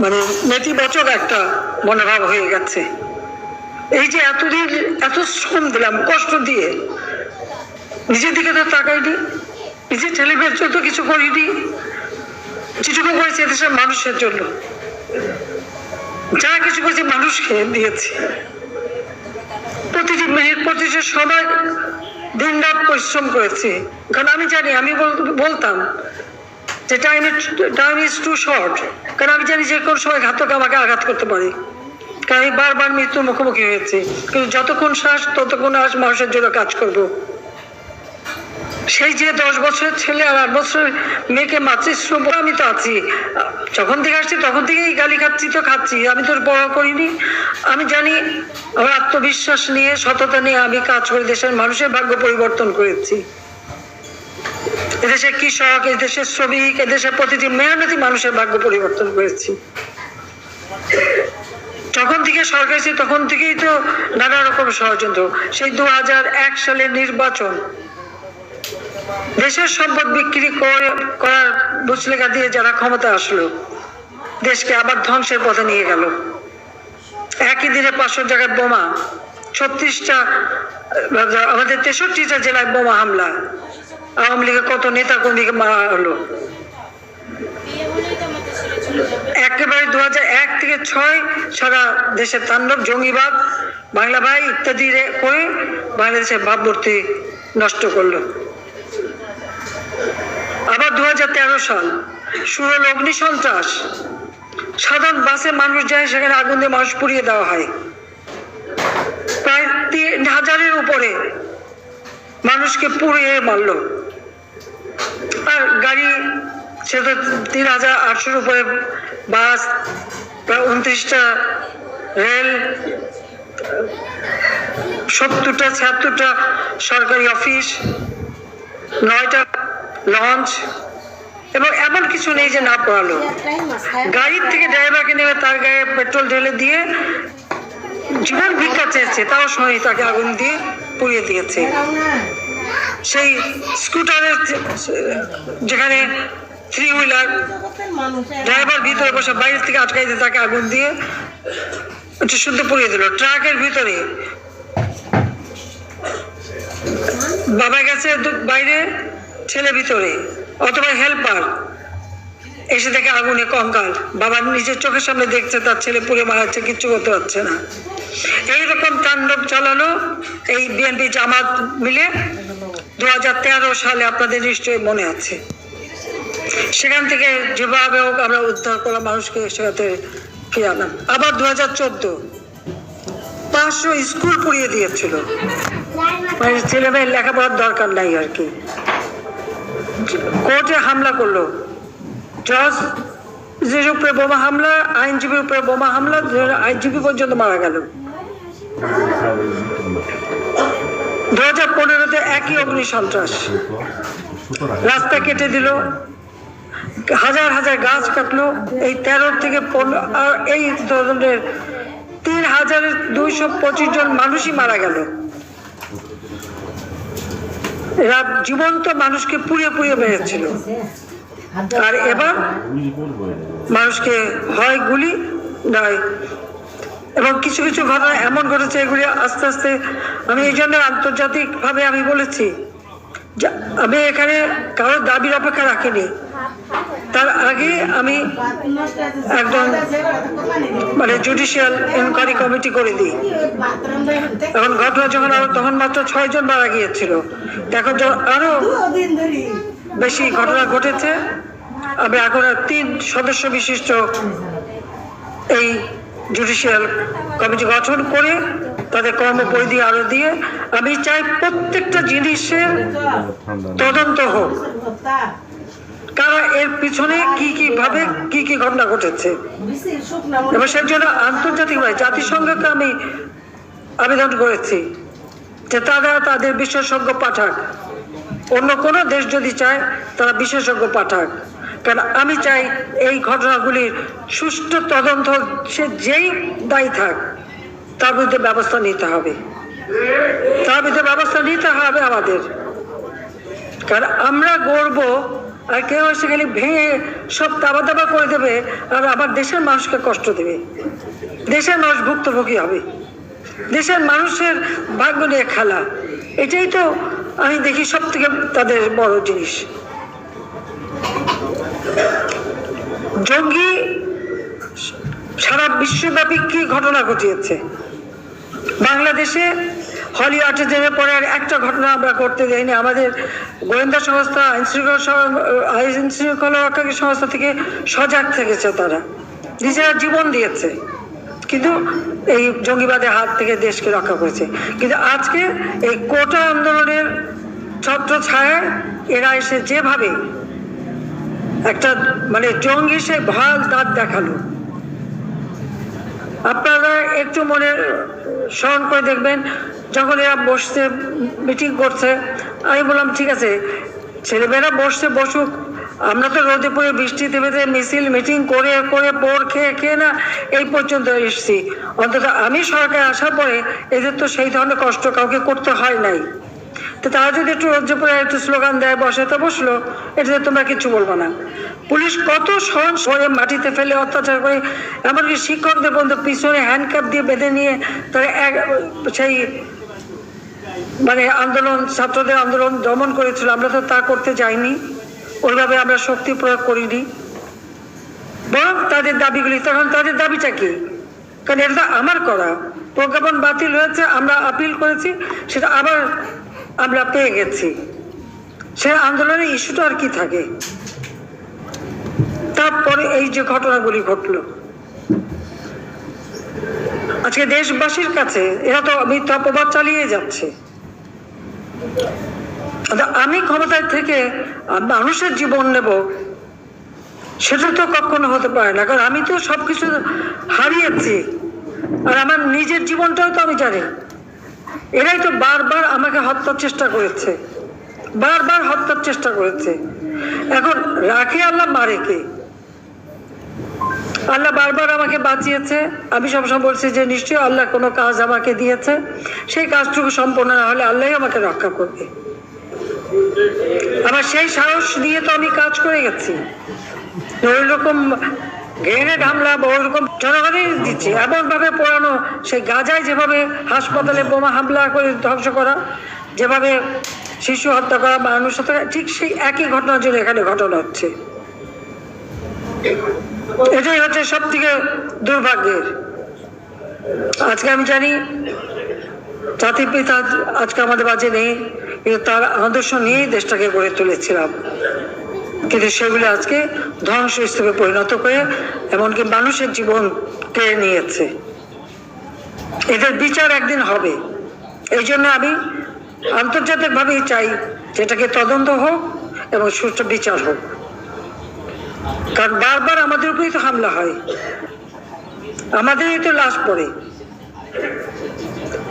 মানে নেতিবাচক একটা মনোভাব হয়ে গেছে। এই যে এতদিন এত শ্রম দিলাম, কষ্ট দিয়ে, নিজের দিকে তো তাকাইনি, নিজের ছেলে মেয়ের জন্য কিছু করিনি, যেটুকু করেছি এদেশের মানুষের জন্য। যা কিছু করেছি মানুষকে দিয়েছি। প্রতিটি মিনিট প্রতিটি সময় দিন রাত পরিশ্রম করেছি। কারণ আমি জানি, আমি বল- বলতাম যে time time is too short কারণ আমি জানি যে কোনো সময় ঘাতক আমাকে আঘাত করতে পারে। কারণ আমি বারবার মৃত্যুর মুখোমুখি হয়েছি। কিন্তু যতক্ষণ শ্বাস, ততক্ষণ আস মানুষের জন্য কাজ করব। সেই যে দশ বছরের ছেলে আর আট বছরের মেয়েকে মাতৃশ্রম আমি তো আছি। যখন থেকে আসছি, তখন থেকেই গালি খাচ্ছি, তো খাচ্ছি। আমি তো বড় করিনি। আমি জানি আমার আত্মবিশ্বাস নিয়ে, সততা নিয়ে আমি কাজ করে দেশের মানুষের ভাগ্য পরিবর্তন করেছি। এদেশের কৃষক এদেশের শ্রমিক এদেশের প্রতিটি মেহনতি মানুষের ভাগ্য পরিবর্তন করেছি যখন থেকে সরকার এসেছে, তখন থেকেই তো নানা রকম ষড়যন্ত্র। সেই দু সালের নির্বাচন, দেশের সম্পদ বিক্রি করে, করার বুঝলেখা দিয়ে যারা ক্ষমতা আসলো, দেশকে আবার ধ্বংসের পথে নিয়ে গেল। একই দিনে পাঁচশো জায়গায় বোমা, ছত্রিশটা, আমাদের তেষট্টিটা জেলায় বোমা হামলা আওয়ামী লীগের কত নেতা কর্মীকে মারা হলো? একেবারে দু এক থেকে ছয় সারা দেশের তাণ্ডব, জঙ্গিবাদ, বাংলা ভাই ইত্যাদি করে বাংলাদেশের ভাবমূর্তি নষ্ট করল। আবার দু হাজার তেরো সাল শুরু হলো অগ্নি সন্ত্রাস সাধারণ বাসে মানুষ যায়, সেখানে আগুন দিয়ে মানুষ পুড়িয়ে দেওয়া হয়। প্রায় তিন হাজারের উপরে মানুষকে পুড়িয়ে মারলো। আর গাড়ি সেটা তিন হাজার আটশোর উপরে বাস, প্রায় উনত্রিশটা রেল, সত্তরটা, ছিয়াত্তরটা সরকারি অফিস, নয়টা লঞ্চ এবং এমন কিছু নেই যে না পড়ালো। গাড়ির থেকে ড্রাইভারকে নেমে তার গায়ে পেট্রোল ঢেলে দিয়ে জীবন ভিক্ষা চেয়েছে, তাও সময় তাকে আগুন দিয়ে পুড়িয়ে দিয়েছে। সেই স্কুটারের যেখানে থ্রি হুইলার ড্রাইভার ভিতরে বসে বাইরে থেকে আটকাই দিয়ে তাকে আগুন দিয়ে একটু শুদ্ধ পুড়িয়ে দিল। ট্রাকের ভিতরে বাবা গেছে বাইরে, ছেলে ভিতরে, অথবা হেল্পার এসে দেখে আগুনে কঙ্কাল। বাবা নিজের চোখের সামনে দেখছে, তার ছেলে পুড়ে মারাচ্ছে কিচ্ছু করতে পারছে না। এইরকম তাণ্ডব চালানো এই বিএনপি জামাত মিলে। দু হাজার তেরো সালে আপনাদের নিশ্চয়ই মনে আছে। সেখান থেকে যেভাবে হোক আমরা উদ্ধার করলাম মানুষকে, সেখানে ফিরে আনলাম। আবার দু হাজার চোদ্দ। পাঁচশো স্কুল পুড়িয়ে দিয়েছিল। মানে ছেলে মেয়ের লেখাপড়ার দরকার নাই আর কি। কোর্টে হামলা করল। জজ যে উপরে বোমা হামলা আইনজীবীর উপরে বোমা হামলা আইনজীবী পর্যন্ত মারা গেল। দু হাজার পনেরোতে একই অগ্নি সন্ত্রাস। রাস্তা কেটে দিল, হাজার হাজার গাছ কাটলো, এই তেরো থেকে পনেরো এই ধরনের তিন হাজারের দুইশো পঁচিশ জন মানুষই মারা গেল। এরা জীবন্ত মানুষকে পুড়িয়ে পুড়িয়ে মেরেছিল। আর এবার মানুষকে হয় গুলি, নয় এবং কিছু কিছু ঘটনা এমন ঘটেছে এগুলি আস্তে আস্তে আমি এই জন্য আন্তর্জাতিকভাবে আমি বলেছি আমি এখানে কারোর দাবির অপেক্ষা রাখিনি। তার আগে আমি একদম মানে জুডিশিয়াল এনকোয়ারি কমিটি করে দিই। এখন ঘটনা যখন আরও তখন মাত্র ছয়জন মারা গিয়েছিল। এখন যখন আরও বেশি ঘটনা ঘটেছে, আমি এখন তিন সদস্য বিশিষ্ট এই জুডিশিয়াল কমিটি গঠন করে তাদের কর্মপরিধি আরও দিয়ে আমি চাই প্রত্যেকটা জিনিসের তদন্ত হোক। কারণ এর পিছনে কি কি ভাবে কি কি ঘটনা ঘটেছে? এবং সেই জন্য আন্তর্জাতিকভাবে জাতিসংঘকে আমি আবেদন করেছি যে তারা তাদের বিশেষজ্ঞ পাঠাক। অন্য কোনো দেশ যদি চায় তারা বিশেষজ্ঞ পাঠাক। কারণ আমি চাই এই ঘটনাগুলির সুষ্ঠু তদন্ত, সে যেই দায়ী থাক, তার বিরুদ্ধে ব্যবস্থা নিতে হবে। তার বিরুদ্ধে ব্যবস্থা নিতে হবে আমাদের। কারণ আমরা গড়ব আর কেউ এসে খালি ভেঙে সব তাবা তাবা করে দেবে, আর আবার দেশের মানুষকে কষ্ট দেবে। দেশের মানুষ ভুক্তভোগী হবে। দেশের মানুষের ভাগ্য নিয়ে খেলা। এটাই তো আমি দেখি সব থেকে তাদের বড় জিনিস। জঙ্গি সারা বিশ্বব্যাপী কি ঘটনা ঘটিয়েছে? বাংলাদেশে হলি আর্টিজেনের পরে আর একটা ঘটনা আমরা করতে যাইনি। আমাদের গোয়েন্দা সংস্থা, আইন শৃঙ্খলা রক্ষাকারী সংস্থা থেকে সজাগ থেকেছে তারা। নিজেরা জীবন দিয়েছে। কিন্তু এই জঙ্গিবাদের হাত থেকে দেশকে রক্ষা করেছে। কিন্তু আজকে এই কোটা আন্দোলনের ছত্র ছায়ায় এরা এসে যেভাবে একটা মানে জঙ্গি সে ভয়াল দাঁত দেখাল। আপনারা একটু মনে স্মরণ করে দেখবেন, যখন এরা বসছে মিটিং করছে, আমি বললাম, ঠিক আছে, ছেলেমেয়েরা বসছে বসুক, আমরা তো রোদে পড়ে বৃষ্টিতে বেঁধে মিছিল মিটিং করে করে পোড় খেয়ে খেয়ে না, এই পর্যন্ত এসেছি। অন্তত আমি সরকার আসার পরে এদের তো সেই ধরনের কষ্ট কাউকে করতে হয় নাই। তো তারা যদি একটু রোদ্রে পরে একটু স্লোগান দেয়, বসে, তো বসল। এটাতে তোমরা কিছু বলব না। পুলিশ কত সহন সরে মাটিতে ফেলে অত্যাচার করে, এমনকি শিক্ষকদের পর্যন্ত পিছনে হ্যান্ডকাপ দিয়ে বেঁধে নিয়ে তারা এক, সেই মানে আন্দোলন, ছাত্রদের আন্দোলন দমন করেছিল। আমরা তো তা করতে যাইনি। ওইভাবে আমরা শক্তি প্রয়োগ করিনি। বরং তাদের দাবিগুলি, তখন তাদের দাবিটা কি? কারণ এটা আমার করা। প্রজ্ঞাপন বাতিল হয়েছে, আমরা আপিল করেছি, সেটা আবার আমরা পেয়ে গেছি। সে আন্দোলনের ইস্যুটা আর কি থাকে? তারপরে এই যে ঘটনাগুলি ঘটলো। আজকে দেশবাসীর কাছে এরা তো মিথ্যা অপবাদ চালিয়ে যাচ্ছে। আমি ক্ষমতায় থেকে মানুষের জীবন নেব, সেটা তো কখনো হতে পারে না। কারণ আমি তো সবকিছু হারিয়েছি। আর আমার নিজের জীবনটাও তো আমি জানি। এরাই তো বারবার আমাকে হত্যার চেষ্টা করেছে। বারবার হত্যার চেষ্টা করেছে। এখন রাখে আল্লাহ মারে কে? আল্লাহ বারবার আমাকে বাঁচিয়েছে। আমি সবসময় বলছি যে নিশ্চয়ই আল্লাহ কোনো কাজ আমাকে দিয়েছে। সেই কাজটুকু সম্পন্ন না হলে আল্লাহ আমাকে রক্ষা করবে। আমার সেই সাহস দিয়ে তো আমি কাজ করে গেছি। ওই রকম গ্রেনেড হামলা বা ওইরকম জনগণই দিচ্ছে। এমন ভাবে পোড়ানো সেই গাজায় যেভাবে হাসপাতালে বোমা হামলা করে ধ্বংস করা, যেভাবে শিশু হত্যা করা মানুষ হত্যা ঠিক সেই একই ঘটনার জন্য এখানে ঘটনা হচ্ছে। এটাই হচ্ছে সব থেকে দুর্ভাগ্যের। আজকে আমি জানি, জাতির পিতা আজকে আমাদের মাঝে নেই, কিন্তু তার আদর্শ নিয়েই দেশটাকে গড়ে তুলেছিলাম। কিন্তু সেগুলো আজকে ধ্বংস হিসেবে পরিণত করে এমনকি মানুষের জীবন কেড়ে নিয়েছে। এদের বিচার একদিন হবে। এই জন্য আমি আন্তর্জাতিকভাবেই চাই যেটাকে তদন্ত হোক এবং সুষ্ঠু বিচার হোক। কারণ বারবার আমাদের উপরেই তো হামলা হয়। আমাদেরই তো লাশ পড়ে।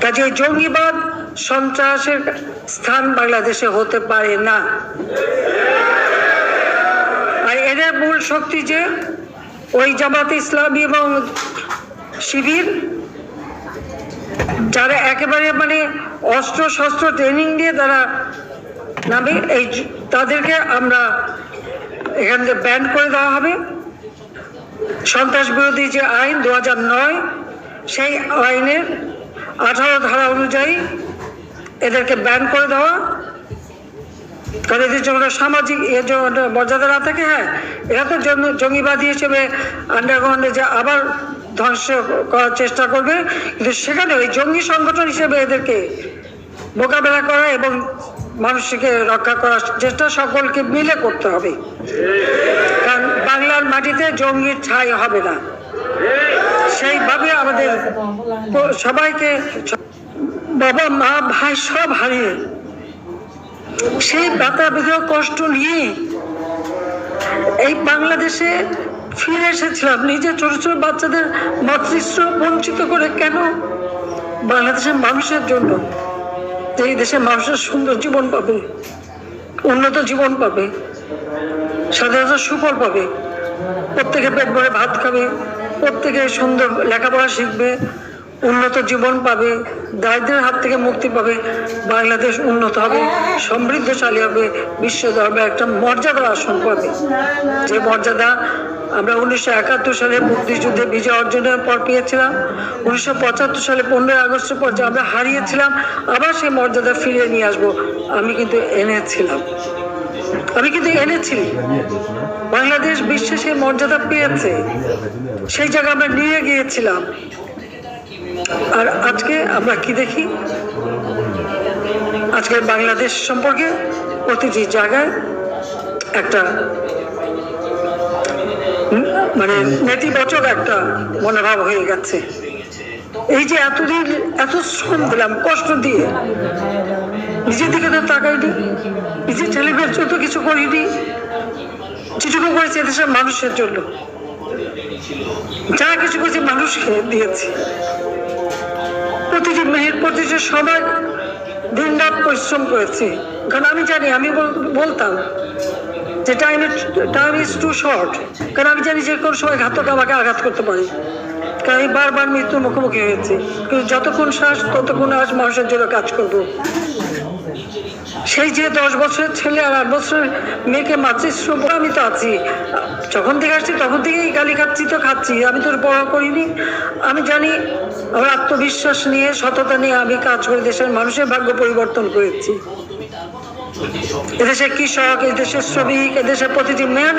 কাজে জঙ্গিবাদ সন্ত্রাসের স্থান বাংলাদেশে হতে পারে না। মূল শক্তি যে ওই জামাত ইসলামী এবং শিবির, যারা একেবারে মানে অস্ত্র শস্ত্র ট্রেনিং দিয়ে তারা নামে, এই তাদেরকে আমরা এখান থেকে ব্যান করে দেওয়া হবে। সন্ত্রাস বিরোধী যে আইন দু নয়, সেই আইনের আঠারো ধারা অনুযায়ী এদেরকে ব্যান করে দেওয়া। কারণ এদের জন্য সামাজিক এর জন্য মর্যাদা না থাকে হ্যাঁ এরা তো জঙ্গিবাদী হিসেবে আন্ডারগ্রাউন্ডে যে আবার ধ্বংস করার চেষ্টা করবে, কিন্তু সেখানে ওই জঙ্গি সংগঠন হিসেবে এদেরকে মোকাবেলা করা এবং মানুষকে রক্ষা করার চেষ্টা সকলকে মিলে করতে হবে। কারণ বাংলার মাটিতে জঙ্গির ছাই হবে না। সেইভাবে আমাদের সবাইকে বাবা, মা, ভাই সব হারিয়ে সেই ব্যথা বিগ্রহ কষ্ট নিয়ে এই বাংলাদেশে ফিরে এসেছিলাম। নিজের ছোট ছোট বাচ্চাদের মাতৃশ্র বঞ্চিত করে কেন? বাংলাদেশের মানুষের জন্য। যে এই দেশের মানুষের সুন্দর জীবন পাবে, উন্নত জীবন পাবে, স্বাধীনতা সুফল পাবে, প্রত্যেকে পেট ভরে ভাত খাবে, প্রত্যেকে সুন্দর লেখাপড়া শিখবে উন্নত জীবন পাবে, দারিদ্রের হাত থেকে মুক্তি পাবে, বাংলাদেশ উন্নত হবে, সমৃদ্ধশালী হবে, বিশ্ব দরবারে একটা মর্যাদার আসন পাবে। যে মর্যাদা আমরা উনিশশো একাত্তর সালে মুক্তিযুদ্ধে বিজয় অর্জনের পর পেয়েছিলাম, উনিশশো পঁচাত্তর সালে পনেরোই আগস্টের পর যে আমরা হারিয়েছিলাম, আবার সেই মর্যাদা ফিরিয়ে নিয়ে আসব, আমি কিন্তু এনেছিলাম। আমি কিন্তু এনেছি। বাংলাদেশ বিশ্বে সেই মর্যাদা পেয়েছে। সেই জায়গায় আমরা নিয়ে গিয়েছিলাম। আর আজকে আমরা কি দেখি? আজকে বাংলাদেশ সম্পর্কে প্রতিটি জায়গায় একটা মানে নেতিবাচক একটা মনোভাব হয়ে গেছে। এই যে এতদিন এত শ্রম দিলাম, কষ্ট দিয়ে, নিজের দিকে তো তাকাইনি, নিজের ছেলেমেয়ের জন্য কিছু করিনি, যেটুকু করেছে দেশের মানুষের জন্য। যা কিছু করেছে মানুষকে দিয়েছি। প্রতিটি মেয়ের প্রতিটি সময় দিন রাত পরিশ্রম করেছি। কারণ আমি জানি, আমি বলতাম যে time time is too short কারণ আমি জানি যে কোনো সময় ঘাতক আমাকে আঘাত করতে পারে। কারণ আমি বারবার মৃত্যুর মুখোমুখি হয়েছি। কিন্তু যতক্ষণ শ্বাস, ততক্ষণ আজ মানুষের জন্য কাজ করব। সেই যে দশ বছরের ছেলে আর আট বছরের মেয়েকে মাতৃশ্রম আমি তো আছি। যখন থেকে আসছি, তখন থেকেই গালি খাচ্ছি তো খাচ্ছি। আমি তোর বড় করিনি। আমি জানি আমার আত্মবিশ্বাস নিয়ে, সততা নিয়ে আমি কাজ করে দেশের মানুষের ভাগ্য পরিবর্তন করেছি। এদেশে কৃষক এদেশের শ্রমিক এদেশের প্রতিটি মেয়ে